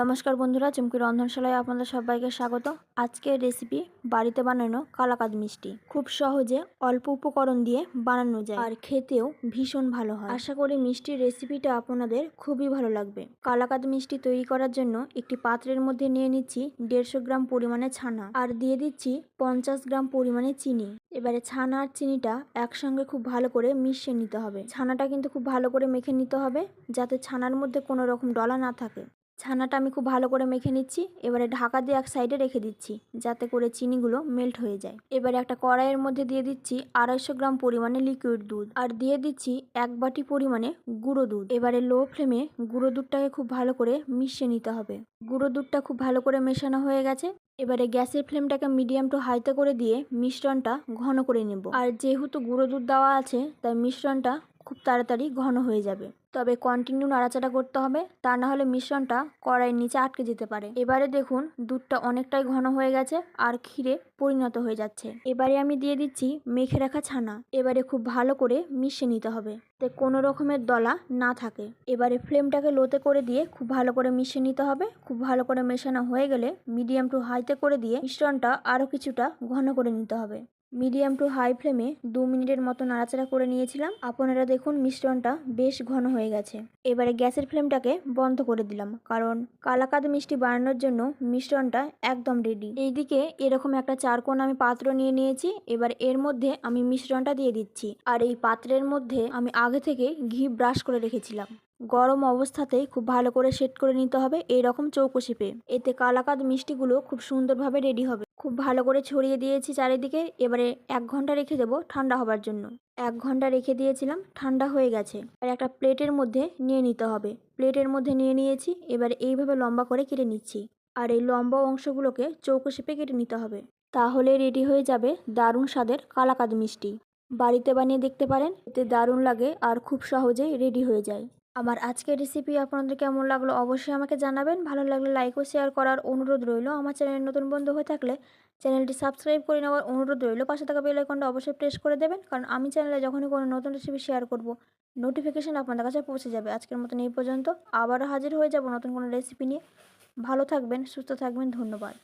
নমস্কার বন্ধুরা চুমকি রন্ধনশালায় আপনাদের সবাইকে স্বাগত। আজকের রেসিপি বাড়িতে বানানো কালাকাদ মিষ্টি। খুব সহজে অল্প উপকরণ দিয়ে বানানো যায়। আর খেতেও ভীষণ ভালো হয়। আশা করি মিষ্টির রেসিপিটা আপনাদের খুবই ভালো লাগবে। কালাকাদ মিষ্টি তৈরি করার জন্য একটি পাত্রের মধ্যে নিয়ে নিচ্ছি দেড়শো গ্রাম পরিমাণে ছানা। আর দিয়ে দিচ্ছি পঞ্চাশ গ্রাম পরিমাণে চিনি। এবারে ছানা আর চিনিটা একসঙ্গে খুব ভালো করে মিশিয়ে নিতে হবে। ছানাটা কিন্তু খুব ভালো করে মেখে নিতে হবে, যাতে ছানার মধ্যে কোনো রকম ডলা না থাকে। ছানাটা আমি খুব ভালো করে মেখে নিচ্ছি, এবারে ঢাকা দিয়ে এক সাইডে রেখে দিচ্ছি, যাতে করে চিনিগুলো মেল্ট হয়ে যায়। এবারে একটা কড়াইয়ের মধ্যে দিয়ে দিচ্ছি আড়াইশো গ্রাম পরিমাণে লিকুইড দুধ আর দিয়ে দিচ্ছি এক বাটি পরিমাণে গুঁড়ো দুধ। এবারে লো ফ্লেমে গুঁড়ো দুধটাকে খুব ভালো করে মিশিয়ে নিতে হবে। গুঁড়ো দুধটা খুব ভালো করে মেশানো হয়ে গেছে। এবারে গ্যাসের ফ্লেমটাকে মিডিয়াম টু হাইতে করে দিয়ে মিশ্রণটা ঘন করে নেব। আর যেহেতু গুঁড়ো দুধ দেওয়া আছে, তাই মিশ্রণটা খুব তাড়াতাড়ি ঘন হয়ে যাবে। তবে কন্টিনিউ নাড়াচাড়া করতে হবে। তা না হলে মিশ্রণটা কড়াইয়ের নিচে আটকে যেতে পারে। এবারে দেখুন, দুধটা অনেকটাই ঘন হয়ে গেছে আর ক্ষীরে পরিণত হয়ে যাচ্ছে। এবারে আমি দিয়ে দিচ্ছি মেখে রাখা ছানা। এবারে খুব ভালো করে মিশিয়ে নিতে হবে। তে কোনো রকমের দলা না থাকে। এবারে ফ্লেমটাকে লোতে করে দিয়ে খুব ভালো করে মিশিয়ে নিতে হবে। খুব ভালো করে মেশানো হয়ে গেলে মিডিয়াম টু হাইতে করে দিয়ে মিশ্রণটা আরও কিছুটা ঘন করে নিতে হবে। মিডিয়াম টু হাই ফ্লেমে দু মিনিটের মতো নাড়াচাড়া করে নিয়েছিলাম। আপনারা দেখুন মিশ্রণটা বেশ ঘন হয়ে গেছে। এবারে গ্যাসের ফ্লেমটাকে বন্ধ করে দিলাম, কারণ কালাকাদ মিষ্টি বানানোর জন্য মিশ্রণটা একদম রেডি এইদিকে এরকম একটা চারকোন আমি পাত্র নিয়ে নিয়েছি, এবার এর মধ্যে আমি মিশ্রণটা দিয়ে দিচ্ছি। আর এই পাত্রের মধ্যে আমি আগে থেকে ঘি ব্রাশ করে রেখেছিলাম। গরম অবস্থাতেই খুব ভালো করে সেট করে নিতে হবে এই রকম চৌকো শেপে। এতে কালাকাদ মিষ্টিগুলো খুব সুন্দরভাবে রেডি হবে। খুব ভালো করে ছড়িয়ে দিয়েছি চারিদিকে, এবারে এক ঘণ্টা রেখে দেবো ঠান্ডা হবার জন্য। এক ঘণ্টা রেখে দিয়েছিলাম, ঠান্ডা হয়ে গেছে। আর একটা প্লেটের মধ্যে নিয়ে নিতে হবে। প্লেটের মধ্যে নিয়ে নিয়েছি, এবারে এইভাবে লম্বা করে কেটে নিচ্ছি। আর এই লম্বা অংশগুলোকে চৌকো শেপে কেটে নিতে হবে। তাহলে রেডি হয়ে যাবে দারুণ স্বাদের কালাকাদ মিষ্টি। বাড়িতে বানিয়ে দেখতে পারেন, এতে দারুণ লাগে আর খুব সহজেই রেডি হয়ে যায়। আমার আজকের রেসিপি আপনাদের কেমন লাগল অবশ্যই আমাকে জানাবেন। ভালো লাগলে লাইক ও শেয়ার করার অনুরোধ রইল। আমার চ্যানেল নতুন বন্ধু হয়ে থাকলে চ্যানেলটি সাবস্ক্রাইব করে নেওয়ার অনুরোধ রইল। পাশে থাকা বেল আইকনটা অবশ্যই প্রেস করে দেবেন। কারণ আমি চ্যানেলে যখনই কোনো নতুন রেসিপি শেয়ার করব নোটিফিকেশান আপনাদের কাছে পৌঁছে যাবে। আজকের মতন এই পর্যন্ত। আবারও হাজির হয়ে যাব নতুন কোনো রেসিপি নিয়ে। ভালো থাকবেন, সুস্থ থাকবেন, ধন্যবাদ।